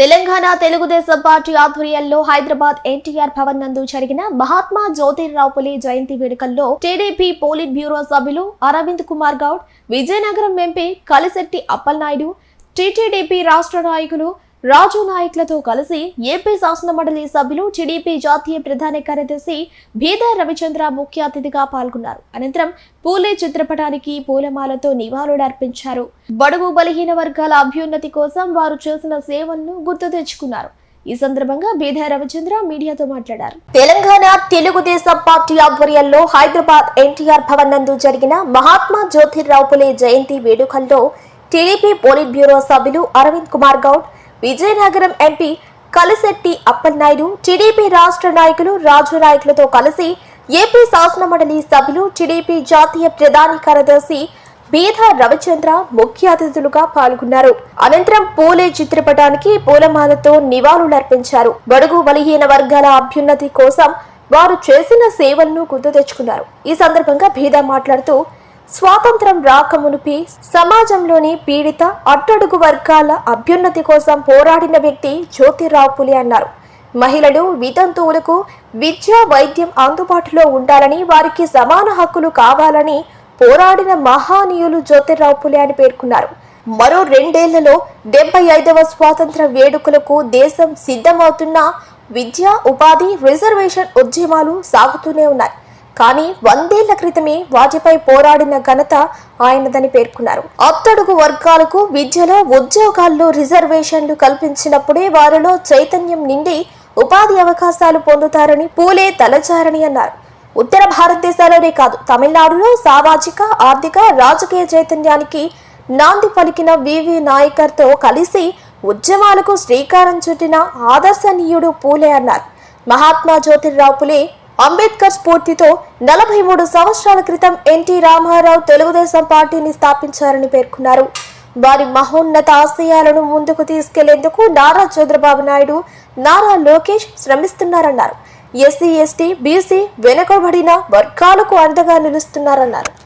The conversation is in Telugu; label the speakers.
Speaker 1: తెలంగాణ తెలుగుదేశం పార్టీ ఆధ్వర్యంలో హైదరాబాద్ ఎన్టీఆర్ భవన్ నందు జరిగిన మహాత్మా జ్యోతిరావు పులే జయంతి వేడుకల్లో టీడీపీ పోలిట్ బ్యూరో సభ్యులు అరవింద్ కుమార్ గౌడ్ విజయనగరం ఎంపీ కలిశెట్టి అప్పలనాయుడు టీటీడీపీ రాష్ట్ర నాయకులు రాజు నాయకులతో కలిసి ఏపీ శాసనమండలి సభ్యులు టీడీపీ జాతీయ ప్రధాన కార్యదర్శి భీదా రవిచంద్ర ముఖ్య అతిథిగా పాల్గొన్నారు. అనంతరం పూలే చిత్రపటానికి పూలమాలతో నివాళులర్పించారు బడుగు బలహీన వర్గాల అభ్యున్నతి కోసం వారు చేసిన సేవలను గుర్తు తెచ్చుకున్నారు. ఈ సందర్భంగా బీదా రవిచంద్ర మీడియాతో మాట్లాడారు. తెలంగాణ తెలుగుదేశం పార్టీ ఆధ్వర్యంలో హైదరాబాద్ ఎన్టీఆర్ భవన్ నందు జరిగిన మహాత్మా జ్యోతిరావు పులే జయంతి వేడుకల్లో టీడీపీ పోలిట్ బ్యూరో సభ్యులు అరవింద్ కుమార్ గౌడ్ విజయనగరం ఎంపీ కలిశెట్టి అప్పలనాయుడు టీడీపీ రాష్ట్ర నాయకులు రాజు నాయకులతో కలిసి ఏపీ శాసనమండలి సభ్యులు టీడీపీ జాతీయ ప్రధాన కార్యదర్శి బీదా రవిచంద్ర ముఖ్య అతిథులుగా పాల్గొన్నారు. అనంతరం పూలే చిత్రపటానికి పూలమాలతో నివాళులర్పించారు. బడుగు బలహీన వర్గాల అభ్యున్నతి కోసం వారు చేసిన సేవలను గుర్తు తెచ్చుకున్నారు. ఈ సందర్భంగా బీదా మాట్లాడుతూ స్వాతంత్రం రాకమునుపి సమాజంలోని పీడిత అట్టడుగు వర్గాల అభ్యున్నతి కోసం పోరాడిన వ్యక్తి జ్యోతిరావు పులే అన్నారు. మహిళలు వితంతువులకు విద్య వైద్యం అందుబాటులో ఉండాలని వారికి సమాన హక్కులు కావాలని పోరాడిన మహానీయులు జ్యోతిరావు అని పేర్కొన్నారు. మరో రెండేళ్ళలో డెబ్బై ఐదవ స్వాతంత్ర వేడుకలకు దేశం సిద్ధమవుతున్న విద్య ఉపాధి రిజర్వేషన్ ఉద్యమాలు సాగుతూనే ఉన్నాయి. కానీ వందేళ్ళ క్రితమే వాటిపై పోరాడిన ఘనత ఆయనదని పేర్కొన్నారు. అట్టడుగు వర్గాలకు విద్యలో ఉద్యోగాల్లో రిజర్వేషన్లు కల్పించినప్పుడే వారిలో చైతన్యం నిండి ఉపాధి అవకాశాలు పొందుతారని పూలే తలచారని అన్నారు. ఉత్తర భారతదేశాలోనే కాదు తమిళనాడులో సామాజిక ఆర్థిక రాజకీయ చైతన్యానికి నాంది పలికిన వివి నాయకర్తో కలిసి ఉద్యమాలకు శ్రీకారం చుట్టిన ఆదర్శనీయుడు పూలే అన్నారు. మహాత్మా జ్యోతిరావు పులే అంబేద్కర్ స్ఫూర్తితో నలభై మూడు సంవత్సరాల క్రితం ఎన్టీ రామారావు తెలుగుదేశం పార్టీని స్థాపించారని పేర్కొన్నారు. వారి మహోన్నత ఆశయాలను ముందుకు తీసుకెళ్ళేందుకు నారా చంద్రబాబు నాయుడు నారా లోకేష్ శ్రమిస్తున్నారన్నారు. ఎస్సీ ఎస్టీ బీసీ వెనుకబడిన వర్గాలకు అండగా నిలుస్తున్నారన్నారు.